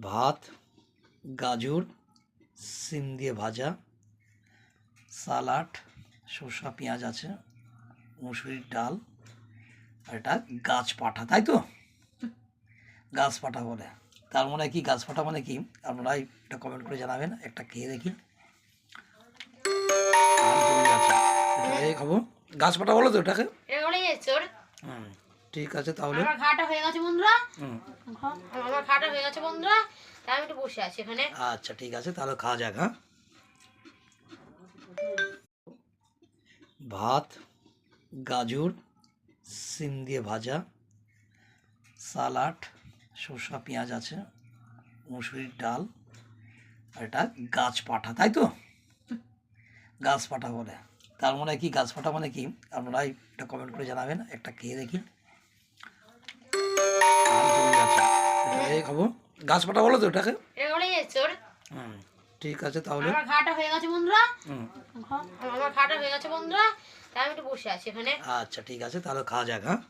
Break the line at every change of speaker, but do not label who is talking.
ভাত গাজর সিম দিয়ে ভাজা সালাড শসা পেঁয়াজ আছে মুসুরির ডাল আর এটা গাছ পাঠা তাই তো? গাছ পাঠা বলে। তার মানে কি গাছ পাঠা মানে কি? আপনারা একটা কমেন্ট করে জানাবেন একটা খেয়ে দেখি। খাব গাছ পাঠা বলো তো এটাকে?
এটা
হুম। ঠিক আছে তাহলে।
আমার খাটা হয়ে গেছে বন্ধুরা। আমার খাটা হয়ে গেছে বন্ধুরা। তাই আমি একটু বসে আছি এখানে।
আচ্ছা ঠিক আছে তাহলে খাওয়া যাক হ্যাঁ। ভাত গাজর সিম দিয়ে ভাজা সালাড শসা পেঁয়াজ আছে মুসুরির ডাল আর এটা গাছ পাঠা তাই তো? গাছ পাঠা বলে। তার মানে কি গাছ পাঠা মানে কি? আপনারাই এটা কমেন্ট করে জানাবেন একটা খেয়ে দেখি। খাব গাছপাটা বলো তো ওটাকে? ঠিক আছে তাহলে।
আমার খাটা হয়ে গেছে বন্ধুরা। আমার খাটা হয়ে গেছে বন্ধুরা। তাই আমি একটু বসে আছি এখানে।
আচ্ছা ঠিক আছে তাহলে খাওয়া যাক হ্যাঁ?